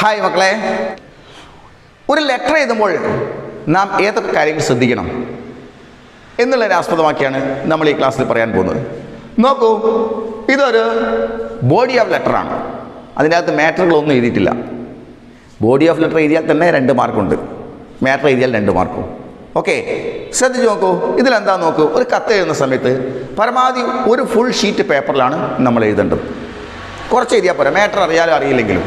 Hi മക്കളെ. ഒരു letter എഴുതുമ്പോൾ നാം ഏതൊക്കെ കാര്യങ്ങൾ ശ്രദ്ധിക്കണം എന്നുള്ളതിനെ ആസ്പദമാക്കിയാണ് നമ്മൾ ഈ ക്ലാസ്സിൽ പറയാൻ പോകുന്നത്. നോക്കൂ ഇതൊരു ബോഡി ഓഫ് ലെറ്ററാണ് അതിനകത്ത് മാറ്ററുകളൊന്നും എഴുതിയിട്ടില്ല. ബോഡി ഓഫ് ലെറ്റർ എഴുതിയാൽ തന്നെ രണ്ട് മാർക്കുണ്ട് മാറ്റർ എഴുതിയാൽ രണ്ട് മാർക്കും ഓക്കെ ശ്രദ്ധിച്ച് നോക്കൂ. ഇതിലെന്താ നോക്കൂ? ഒരു കത്ത് എഴുതുന്ന സമയത്ത് പരമാവധി ഒരു ഫുൾ ഷീറ്റ് പേപ്പറിലാണ് നമ്മൾ എഴുതേണ്ടത്. കുറച്ച് എഴുതിയാൽ പോരാ. മാറ്റർ അറിയാലും അറിയില്ലെങ്കിലും.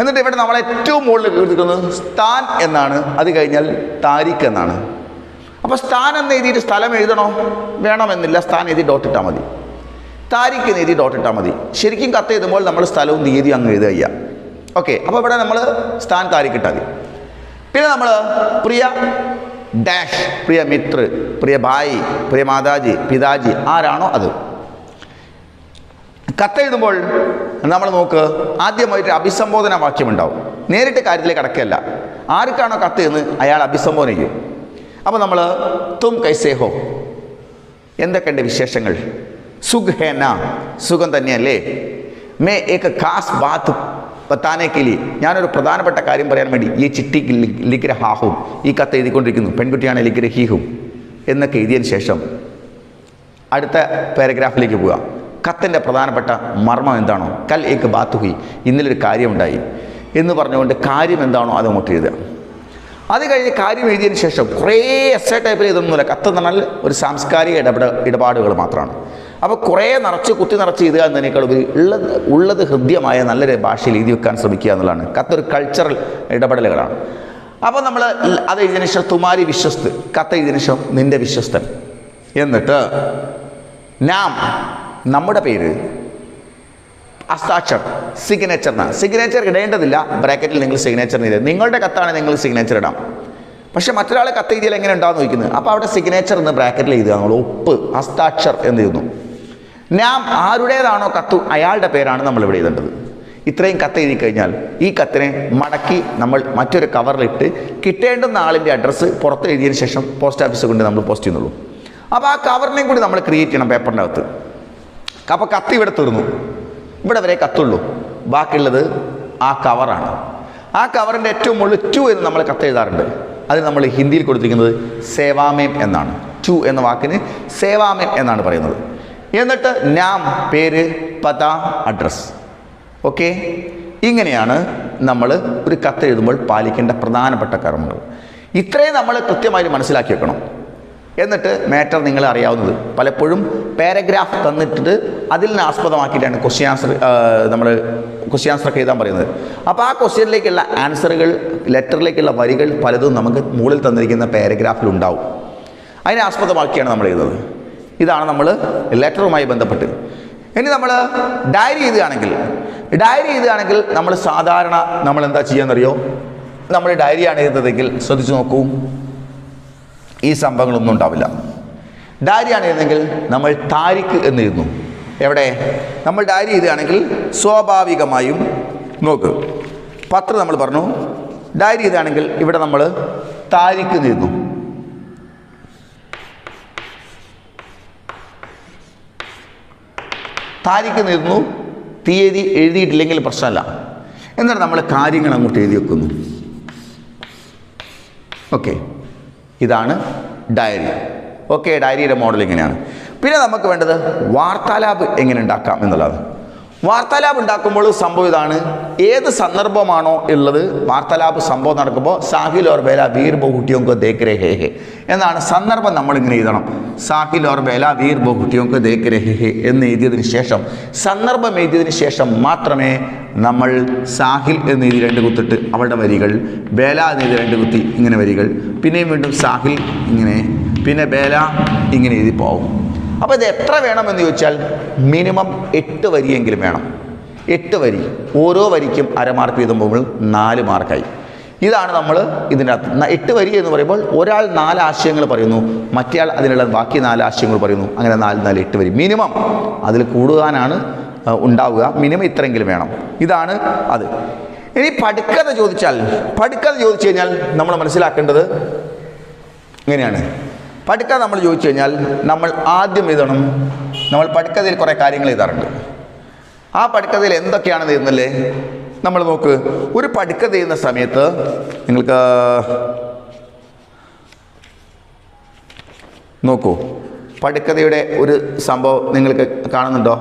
എന്നിട്ട് ഇവിടെ നമ്മൾ ഏറ്റവും മുകളിൽ എഴുതിക്കുന്നത് സ്ഥാൻ എന്നാണ്. അത് കഴിഞ്ഞാൽ താരിഖ് എന്നാണ്. അപ്പോൾ സ്ഥാൻ എന്ന് എഴുതിയിട്ട് സ്ഥലം എഴുതണോ? വേണമെന്നില്ല. സ്ഥാൻ എഴുതി ഡോട്ട് ഇട്ടാൽ മതി. താരിഖ് എന്ന് എഴുതി ഡോട്ട് ഇട്ടാൽ മതി. ശരിക്കും കത്ത് എഴുതുമ്പോൾ നമ്മൾ സ്ഥലവും തീയതിയും അങ്ങ് എഴുതുക ചെയ്യുക ഓക്കെ അപ്പോൾ ഇവിടെ നമ്മൾ സ്ഥാൻ താരിഖ് ഇട്ടാൽ മതി. പിന്നെ നമ്മൾ പ്രിയ ഡാഷ് പ്രിയ മിത്ര പ്രിയ ഭായി പ്രിയ മാതാജി പിതാജി ആരാണോ അത്. കത്തെഴുതുമ്പോൾ നമ്മൾ നോക്ക് ആദ്യമായിട്ട് അഭിസംബോധന വാക്യമുണ്ടാവും നേരിട്ട് കാര്യത്തിലേക്ക് കടക്കുകയല്ല. ആർക്കാണോ കത്ത് എന്ന് അയാൾ അഭിസംബോധന ചെയ്യും. അപ്പോൾ നമ്മൾ തും കൈസേഹോ എന്തൊക്കെയുണ്ട് വിശേഷങ്ങൾ? സുഖ് ഹേന സുഖം തന്നെയല്ലേ? മേ ഏക ഖാസ് ബാത്ത് ബത്താനേക്കിലി. ഞാനൊരു പ്രധാനപ്പെട്ട കാര്യം പറയാൻ വേണ്ടി ഈ ചിട്ടി ലിഗ്രഹാഹും ഈ കത്ത് എഴുതിക്കൊണ്ടിരിക്കുന്നു. പെൺകുട്ടിയാണ് ലിഗ്രഹീഹും. എന്നൊക്കെ എഴുതിയതിന് ശേഷം അടുത്ത പാരഗ്രാഫിലേക്ക് പോവുക കത്തിന്റെ പ്രധാനപ്പെട്ട മർമ്മം എന്താണോ? കൽ ഏക്ക് ബാത്തുഹി. ഇന്നലൊരു കാര്യമുണ്ടായി. എന്ന് പറഞ്ഞുകൊണ്ട് കാര്യം എന്താണോ അത് അങ്ങോട്ട് എഴുതുക. അത് കഴിഞ്ഞ് കാര്യം എഴുതിയതിന് ശേഷം കുറേ എസ് എ ടൈപ്പിൽ ഇതൊന്നുമില്ല കത്ത് എന്ന് പറഞ്ഞാൽ ഒരു സാംസ്കാരിക ഇടപെട ഇടപാടുകൾ മാത്രമാണ്. അപ്പോൾ കുറേ നിറച്ച് കുത്തി നിറച്ച് എഴുതുക എന്നതിനേക്കാൾ ഉപരി ഉള്ളത് ഉള്ളത് ഹൃദ്യമായ നല്ലൊരു ഭാഷയിൽ എഴുതി വെക്കാൻ ശ്രമിക്കുക എന്നുള്ളതാണ്. കത്തൊരു കൾച്ചറൽ ഇടപെടലുകളാണ്. അപ്പോൾ നമ്മൾ അത് എഴുതിയതിനു ശേഷം തുമാരി വിശ്വസ്ത്. കത്ത് എഴുതിയതിനു ശേഷം നിന്റെ വിശ്വസ്തൻ. എന്നിട്ട് നാം നമ്മുടെ പേര് അസ്താക്ഷർ സിഗ്നേച്ചർ എന്ന് സിഗ്നേച്ചർ ഇടേണ്ടതില്ല. ബ്രാക്കറ്റിൽ നിങ്ങൾ സിഗ്നേച്ചർ ചെയ്ത് നിങ്ങളുടെ കത്താണ് നിങ്ങൾ സിഗ്നേച്ചർ ഇടാം. പക്ഷേ മറ്റൊരാൾ കത്ത് എഴുതിയാൽ എങ്ങനെ ഉണ്ടാകുന്ന ചോദിക്കുന്നത്? അപ്പോൾ അവിടെ സിഗ്നേച്ചർ എന്ന് ബ്രാക്കറ്റിൽ എഴുതുക. നമ്മൾ ഒപ്പ് ഹസ്താക്ഷർ എന്ന് എഴുതുന്നു. നാം ആരുടേതാണോ കത്ത് അയാളുടെ പേരാണ് നമ്മൾ ഇവിടെ എഴുതേണ്ടത്. ഇത്രയും കത്ത് എഴുതി കഴിഞ്ഞാൽ ഈ കത്തിനെ മടക്കി നമ്മൾ മറ്റൊരു കവറിലിട്ട് കിട്ടേണ്ടുന്ന ആളിന്റെ അഡ്രസ്സ് പുറത്ത് എഴുതിയതിന് ശേഷം പോസ്റ്റ് ഓഫീസ് കൊണ്ട് നമ്മൾ പോസ്റ്റ് ചെയ്യുന്നുള്ളൂ. അപ്പോൾ ആ കവറിനെയും കൂടി നമ്മൾ ക്രിയേറ്റ് ചെയ്യണം പേപ്പറിന്റെ അകത്ത്. അപ്പോൾ കത്ത് ഇവിടെ തീർന്നു. ഇവിടെ വരെ കത്തുള്ളൂ. ബാക്കിയുള്ളത് ആ കവറാണ് ആ കവറിന്റെ ഏറ്റവും മുകളിൽ ടു എന്ന് നമ്മൾ കത്ത് എഴുതാറുണ്ട്. അത് നമ്മൾ ഹിന്ദിയിൽ കൊടുത്തിരിക്കുന്നത് സേവാമേം എന്നാണ്. ടു എന്ന വാക്കിന് സേവാമേം എന്നാണ് പറയുന്നത്. എന്നിട്ട് നാം പേര് പത അഡ്രസ് ഓക്കെ ഇങ്ങനെയാണ് നമ്മൾ ഒരു കത്ത് എഴുതുമ്പോൾ പാലിക്കേണ്ട പ്രധാനപ്പെട്ട കർമ്മങ്ങൾ. ഇത്രയും നമ്മൾ കൃത്യമായി മനസ്സിലാക്കി വെക്കണം. എന്നിട്ട് മാറ്റർ നിങ്ങൾ അറിയാവുന്നത്. പലപ്പോഴും പാരഗ്രാഫ് തന്നിട്ട് അതിൽ നിന്ന് ആസ്പദമാക്കിയിട്ടാണ് ക്വസ്റ്റ്യൻ ആൻസർ നമ്മൾ ക്വസ്റ്റ്യൻ ആൻസർ എഴുതാൻ പറയുന്നത്. അപ്പോൾ ആ ക്വസ്റ്റ്യനിലേക്കുള്ള ആൻസറുകൾ ലെറ്ററിലേക്കുള്ള വരികൾ പലതും നമുക്ക് മുകളിൽ തന്നിരിക്കുന്ന പാരഗ്രാഫിൽ ഉണ്ടാവും. അതിനെ ആസ്പദമാക്കിയാണ് നമ്മൾ എഴുതുന്നത്. ഇതാണ് നമ്മൾ ലെറ്ററുമായി ബന്ധപ്പെട്ട്. ഇനി നമ്മൾ ഡയറി എഴുതുകയാണെങ്കിൽ ഡയറി എഴുതുകയാണെങ്കിൽ നമ്മൾ സാധാരണ നമ്മൾ എന്താ ചെയ്യാന്നറിയോ നമ്മൾ ഡയറിയാണ് എഴുതുന്നതെങ്കിൽ ശ്രദ്ധിച്ചു നോക്കൂ. ഈ സംഭവങ്ങളൊന്നും ഉണ്ടാവില്ല. ഡയറിയാണ് എഴുതുന്നെങ്കിൽ നമ്മൾ താരിഖ് എന്ന് എഴുതുന്നു എവിടെ? നമ്മൾ ഡയറി എഴുതുകയാണെങ്കിൽ സ്വാഭാവികമായും നോക്ക്. പത്രം നമ്മൾ പറഞ്ഞു. ഡയറി എഴുതുകയാണെങ്കിൽ ഇവിടെ നമ്മൾ താരിഖ് എന്ന് എഴുതുന്നു താരിഖ് എന്ന് എഴുതുന്നു തീയതി എഴുതിയിട്ടില്ലെങ്കിൽ പ്രശ്നമല്ല. എന്നിട്ട് നമ്മൾ കാര്യങ്ങൾ അങ്ങോട്ട് എഴുതി വെക്കുന്നു. ഓക്കെ ഇതാണ് ഡയറി. ഓക്കെ ഡയറിയുടെ മോഡൽ ഇങ്ങനെയാണ്. പിന്നെ നമുക്ക് വേണ്ടത് വാർത്താലാപ് എങ്ങനെ ഉണ്ടാക്കാം എന്നുള്ളത് വാർത്താലാപ് ഉണ്ടാക്കുമ്പോൾ സംഭവം ഇതാണ്. ഏത് സന്ദർഭമാണോ ഉള്ളത് വാർത്താലാപ് സംഭവം നടക്കുമ്പോൾ സാഹിൽ ഓർ ബേല വീർ ബഹുട്ടിയോങ്കോ ദേഖ് രഹേ ഹേ. എന്നാണ് സന്ദർഭം നമ്മൾ ഇങ്ങനെ എഴുതണം. സാഹിൽ ഓർ ബേല വീർ ബഹുട്ടിയോങ്കോ ദേഖ് രഹേ ഹേ എന്ന് എഴുതിയതിന് ശേഷം സന്ദർഭം എഴുതിയതിന് ശേഷം മാത്രമേ നമ്മൾ സാഹിൽ എന്ന് എഴുതി രണ്ട് കുത്തിട്ട് അവളുടെ വരികൾ ബേല എന്ന് എഴുതി രണ്ട് കുത്തി ഇങ്ങനെ വരികൾ. പിന്നെയും വീണ്ടും സാഹിൽ ഇങ്ങനെ പിന്നെ ബേല ഇങ്ങനെ എഴുതി പോകും അപ്പോൾ ഇത് എത്ര വേണമെന്ന് ചോദിച്ചാൽ മിനിമം എട്ട് വരിയെങ്കിലും വേണം. എട്ട് വരി. ഓരോ വരിക്കും അരമാർക്ക് വീതം പോകുമ്പോൾ നാല് മാർക്കായി ഇതാണ് നമ്മൾ ഇതിന്റെ അകത്ത് എട്ട് വരി എന്ന് പറയുമ്പോൾ ഒരാൾ നാല് ആശയങ്ങൾ പറയുന്നു മറ്റേയാൾ അതിനുള്ള ബാക്കി നാല് ആശയങ്ങൾ പറയുന്നു. അങ്ങനെ നാല് നാല് എട്ട് വരി. മിനിമം അതിൽ കൂടുവാനാണ് ഉണ്ടാവുക. മിനിമം ഇത്രയെങ്കിലും വേണം. ഇതാണ് അത്. ഇനി പടുക്കഥ ചോദിച്ചാൽ പടുക്കഥ ചോദിച്ചു കഴിഞ്ഞാൽ നമ്മൾ മനസ്സിലാക്കേണ്ടത് ഇങ്ങനെയാണ്. പടുക്കഥ നമ്മൾ ചോദിച്ചു കഴിഞ്ഞാൽ നമ്മൾ ആദ്യം എഴുതണം. നമ്മൾ പടുക്കതയിൽ കുറേ കാര്യങ്ങൾ എഴുതാറുണ്ട്. ആ പടുക്കതയിൽ എന്തൊക്കെയാണ് എഴുതുന്നല്ലേ? നമ്മൾ നോക്ക് ഒരു പടുക്കത ചെയ്യുന്ന സമയത്ത് നിങ്ങൾക്ക് നോക്കൂ പടുക്കതയുടെ ഒരു സംഭവം നിങ്ങൾക്ക് കാണുന്നുണ്ടോ?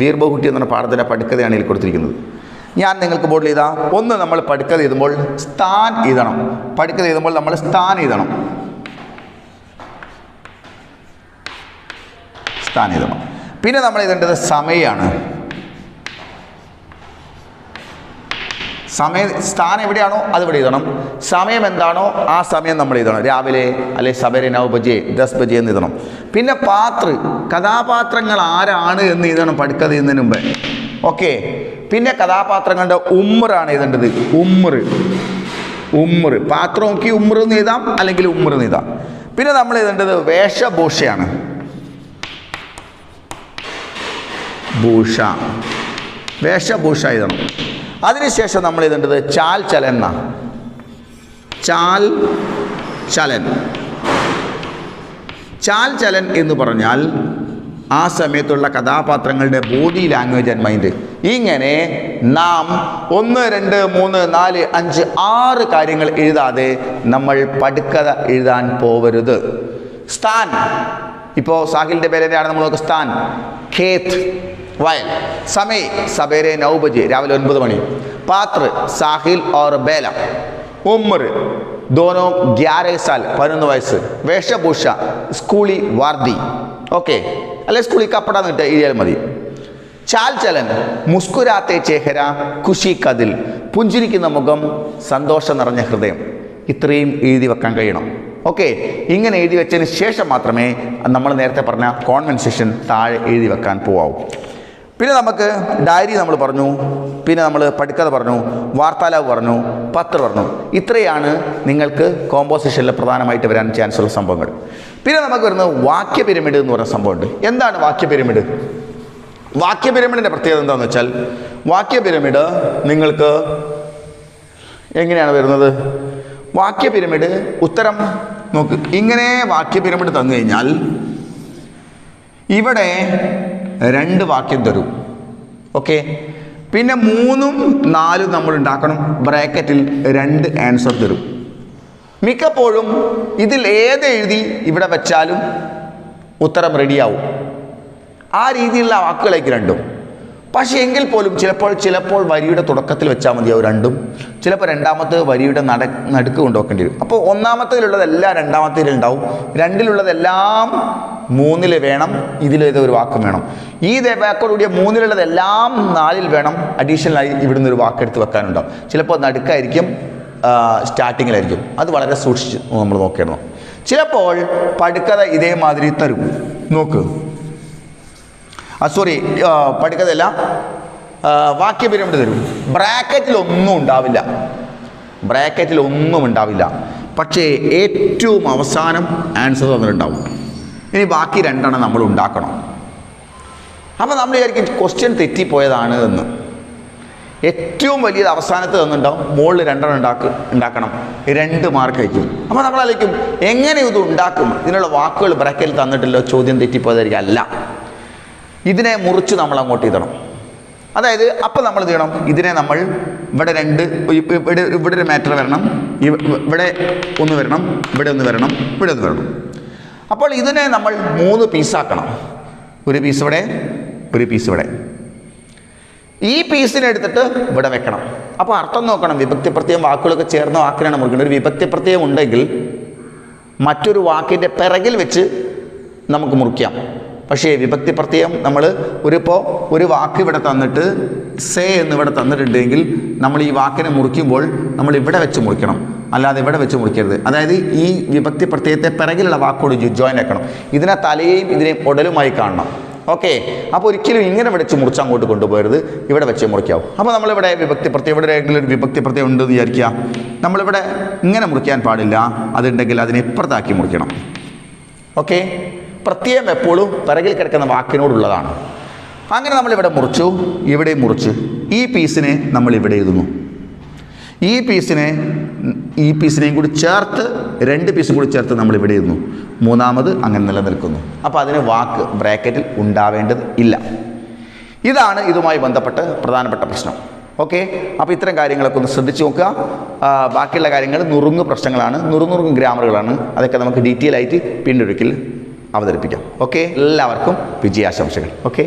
വീർബഹുട്ടി എന്ന് പാഠത്തിന്റെ പടുക്കതയാണ് ഇതിൽ കൊടുത്തിരിക്കുന്നത്. ഞാൻ നിങ്ങൾക്ക് ബോർഡിൽ ചെയ്താ ഒന്ന് നമ്മൾ പടുക്കത എഴുതുമ്പോൾ സ്ഥാൻ എഴുതണം. പടുക്കത എഴുതുമ്പോൾ നമ്മൾ സ്ഥാൻ എഴുതണം. എഴുതണം പിന്നെ നമ്മൾ എഴുതേണ്ടത് സമയമാണ് സമയ സ്ഥാനം എവിടെയാണോ അത് ഇവിടെ എഴുതണം. സമയം എന്താണോ ആ സമയം നമ്മൾ എഴുതണം. രാവിലെ അല്ലെ സബരെ നവ് ബജെ ദസ് ബജെ എന്ന് എഴുതണം. പിന്നെ പാത്ര കഥാപാത്രങ്ങൾ ആരാണ് എന്ന് എഴുതണം പഠിക്കത് ചെയ്യുന്നതിന് മുമ്പ്. ഓക്കെ. പിന്നെ കഥാപാത്രങ്ങളുടെ ഉമ്മറാണ് എഴുതേണ്ടത്. ഉമ്മറ് ഉമ്മറ് പാത്രം നോക്കി ഉമ്മറ് എന്ന് എഴുതാം അല്ലെങ്കിൽ ഉമ്മറ് എന്ന് എഴുതാം. പിന്നെ നമ്മൾ എഴുതേണ്ടത് വേഷഭൂഷയാണ്. ഭൂഷ. വേഷഭൂഷ എഴുതണം അതിനുശേഷം നമ്മൾ എഴുതേണ്ടത് ചാൽ ചലൻ എന്നാ ചാൽ ചലൻ. ചാൽ ചലൻ എന്ന് പറഞ്ഞാൽ ആ സമയത്തുള്ള കഥാപാത്രങ്ങളുടെ ബോഡി ലാംഗ്വേജ് ആൻഡ് മൈൻഡ്. ഇങ്ങനെ നാം ഒന്ന് രണ്ട് മൂന്ന് നാല് അഞ്ച് ആറ് കാര്യങ്ങൾ എഴുതാതെ നമ്മൾ പടുക്കഥ എഴുതാൻ പോവരുത്. സ്ഥാൻ. ഇപ്പോൾ സാഹിലിന്റെ പേരെന്താണ് നമ്മൾ നോക്കുക സ്ഥാൻ. ഖേത്ത് വയൽ. സമയ സബേരെ നൗ ബജെ രാവിലെ ഒൻപത് മണി. പാത്ര സാഹിൽ ഓർ ബേല. ഉമ്മർ ദോനോ ഗ്യാരേ സാൽ പതിനൊന്ന് വയസ്സ്. വേഷഭൂഷ സ്കൂളി വാർദി. ഓക്കെ. അല്ലെ സ്കൂളി കപ്പട നിട്ട് എഴുതിയാൽ മതി. ചാൽ ചലൻ മുസ്കുരാത്തെ ചേഹര ഖുഷി കതിൽ. പുഞ്ചിരിക്കുന്ന മുഖം സന്തോഷം നിറഞ്ഞ ഹൃദയം. ഇത്രയും എഴുതി വെക്കാൻ കഴിയണം. ഓക്കെ. ഇങ്ങനെ എഴുതി വെച്ചതിന് ശേഷം മാത്രമേ നമ്മൾ നേരത്തെ പറഞ്ഞ കോൺവെൻസേഷൻ താഴെ എഴുതി വെക്കാൻ പോവാവൂ. പിന്നെ നമുക്ക് ഡയറി നമ്മൾ പറഞ്ഞു പിന്നെ നമ്മൾ പടുക്കഥ പറഞ്ഞു വാർത്താലാവ് പറഞ്ഞു പത്ര പറഞ്ഞു. ഇത്രയാണ് നിങ്ങൾക്ക് കോമ്പോസിഷനിൽ പ്രധാനമായിട്ട് വരാൻ ചാൻസ് ഉള്ള സംഭവങ്ങൾ. പിന്നെ നമുക്ക് വരുന്നത് വാക്യ പിരമിഡ് എന്ന് പറയുന്ന സംഭവമുണ്ട്. എന്താണ് വാക്യ പിരമിഡ്? വാക്യ പിരമിഡിന്റെ പ്രത്യേകത എന്താണെന്ന് വെച്ചാൽ വാക്യ പിരമിഡ് നിങ്ങൾക്ക് എങ്ങനെയാണ് വരുന്നത്? വാക്യ പിരമിഡ് ഉത്തരം നോക്ക്. ഇങ്ങനെ വാക്യ പിരമിഡ് തന്നു കഴിഞ്ഞാൽ ഇവിടെ രണ്ട് വാക്യം തരും. ഓക്കെ പിന്നെ മൂന്നും നാലും നമ്മൾ ഉണ്ടാക്കണം. ബ്രാക്കറ്റിൽ രണ്ട് ആൻസർ തരും. മിക്കപ്പോഴും ഇതിൽ ഏത് എഴുതി ഇവിടെ വെച്ചാലും ഉത്തരം റെഡിയാവും ആ രീതിയിലുള്ള വാക്കുകളേക്ക് രണ്ടും. പക്ഷേ എങ്കിൽ പോലും ചിലപ്പോൾ ചിലപ്പോൾ വരിയുടെ തുടക്കത്തിൽ വെച്ചാൽ മതിയാവും രണ്ടും. ചിലപ്പോൾ രണ്ടാമത്തെ വരിയുടെ നട നടുക്ക് കൊണ്ടുവെക്കേണ്ടി വരും. അപ്പോൾ ഒന്നാമത്തേലുള്ളതെല്ലാം രണ്ടാമത്തേതിലുണ്ടാവും രണ്ടിലുള്ളതെല്ലാം മൂന്നിൽ വേണം ഇതിലേത് ഒരു വാക്കും വേണം. ഈ വാക്കോടുകൂടിയ മൂന്നിലുള്ളതെല്ലാം നാലിൽ വേണം അഡീഷണലായി ഇവിടുന്ന് ഒരു വാക്കെടുത്ത് വെക്കാനുണ്ടാവും. ചിലപ്പോൾ നടുക്കായിരിക്കും സ്റ്റാർട്ടിങ്ങിലായിരിക്കും. അത് വളരെ സൂക്ഷിച്ച് നമ്മൾ നോക്കണം ചിലപ്പോൾ പടുക്കഥ ഇതേമാതിരി തരും. നോക്ക്. ആ സോറി പടുക്കഥയല്ല വാക്യ പിരമിഡ് തരും. ബ്രാക്കറ്റിൽ ഒന്നും ഉണ്ടാവില്ല. ബ്രാക്കറ്റിൽ ഒന്നും ഉണ്ടാവില്ല. പക്ഷേ ഏറ്റവും അവസാനം ആൻസർ തന്നിട്ടുണ്ടാവും. ഇനി ബാക്കി രണ്ടെണ്ണം നമ്മൾ ഉണ്ടാക്കണം. അപ്പോൾ നമ്മൾ വിചാരിക്കും ക്വസ്റ്റ്യൻ തെറ്റിപ്പോയതാണ് എന്ന്. ഏറ്റവും വലിയത് അവസാനത്ത് തന്നിട്ടുണ്ടാവും. മുകളിൽ രണ്ടെണ്ണം ഉണ്ടാക്ക് ഉണ്ടാക്കണം. രണ്ട് മാർക്ക് അയക്കും അപ്പോൾ നമ്മളായിരിക്കും എങ്ങനെ ഇത് ഉണ്ടാക്കും? ഇതിനുള്ള വാക്കുകൾ ബ്രാക്കറ്റിൽ തന്നിട്ടില്ലോ ചോദ്യം തെറ്റിപ്പോയതായിരിക്കും. അല്ല. ഇതിനെ മുറിച്ച് നമ്മൾ അങ്ങോട്ട് ഇതണം അതായത് അപ്പം നമ്മൾ എന്ത് ചെയ്യണം? ഇതിനെ നമ്മൾ ഇവിടെ രണ്ട് ഇവിടെ ഇവിടെ ഒരു മാറ്റർ വരണം. ഇവിടെ ഒന്ന് വരണം ഇവിടെ ഒന്ന് വരണം ഇവിടെ ഒന്ന് വരണം. അപ്പോൾ ഇതിനെ നമ്മൾ മൂന്ന് പീസാക്കണം ഒരു പീസ് ഇവിടെ ഒരു പീസ് ഇവിടെ. ഈ പീസിനെ എടുത്തിട്ട് ഇവിടെ വെക്കണം. അപ്പോൾ അർത്ഥം നോക്കണം വിഭക്തി പ്രത്യയം വാക്കുകളൊക്കെ ചേർന്ന വാക്കിനാണ് മുറിക്കുന്നത് ഒരു വിഭക്തി പ്രത്യയം ഉണ്ടെങ്കിൽ മറ്റൊരു വാക്കിന്റെ പിറകിൽ വെച്ച് നമുക്ക് മുറിക്കാം. പക്ഷേ വിഭക്തി പ്രത്യയം നമ്മൾ ഒരു ഇപ്പോൾ ഒരു വാക്ക് ഇവിടെ തന്നിട്ട് സേ എന്ന് ഇവിടെ തന്നിട്ടുണ്ടെങ്കിൽ നമ്മൾ ഈ വാക്കിനെ മുറിക്കുമ്പോൾ നമ്മൾ ഇവിടെ വെച്ച് മുറിക്കണം. അല്ലാതെ ഇവിടെ വെച്ച് മുറിക്കരുത്. അതായത് ഈ വിഭക്തി പ്രത്യയത്തെ പിറകിലുള്ള വാക്കോട് ജോയിൻ ആക്കണം. ഇതിനെ തലയെയും ഇതിനെയും ഉടലുമായി കാണണം. ഓക്കെ അപ്പോൾ ഒരിക്കലും ഇങ്ങനെ വെച്ച് മുറിച്ച് അങ്ങോട്ട് കൊണ്ടുപോകരുത്. ഇവിടെ വെച്ച് മുറിക്കാവും. അപ്പോൾ നമ്മളിവിടെ വിഭക്തി പ്രത്യേകം ഇവിടെ ഒരു വിഭക്തി പ്രത്യേകം ഉണ്ട് എന്ന് വിചാരിക്കുക. നമ്മളിവിടെ ഇങ്ങനെ മുറിക്കാൻ പാടില്ല. അതുണ്ടെങ്കിൽ അതിനെ ഇപ്പുറത്താക്കി മുറിക്കണം. ഓക്കെ പ്രത്യേകം എപ്പോഴും പിറകിൽ കിടക്കുന്ന വാക്കിനോടുള്ളതാണ്. അങ്ങനെ നമ്മളിവിടെ മുറിച്ചു. ഇവിടെ മുറിച്ച്. ഈ പീസിനെ നമ്മൾ ഇവിടെ എഴുതുന്നു. ഈ പീസിനെ ഈ പീസിനെയും കൂടി ചേർത്ത് രണ്ട് പീസും കൂടി ചേർത്ത് നമ്മൾ ഇവിടെ ഇരുന്നു മൂന്നാമത് അങ്ങനെ നിലനിൽക്കുന്നു. അപ്പോൾ അതിന് വാക്ക് ബ്രാക്കറ്റിൽ ഉണ്ടാവേണ്ടത് ഇല്ല. ഇതാണ് ഇതുമായി ബന്ധപ്പെട്ട് പ്രധാനപ്പെട്ട പ്രശ്നം. ഓക്കെ? അപ്പോൾ ഇത്തരം കാര്യങ്ങളൊക്കെ ഒന്ന് ശ്രദ്ധിച്ച് നോക്കുക. ബാക്കിയുള്ള കാര്യങ്ങൾ നുറുങ്ങ് പ്രശ്നങ്ങളാണ്. നുറുങ്ങുറുങ്ങ് ഗ്രാമറുകളാണ്. അതൊക്കെ നമുക്ക് ഡീറ്റെയിൽ ആയിട്ട് പിന്നൊരിക്കൽ അവതരിപ്പിക്കാം. ഓക്കെ? എല്ലാവർക്കും വിജയാശംസകൾ. ഓക്കെ?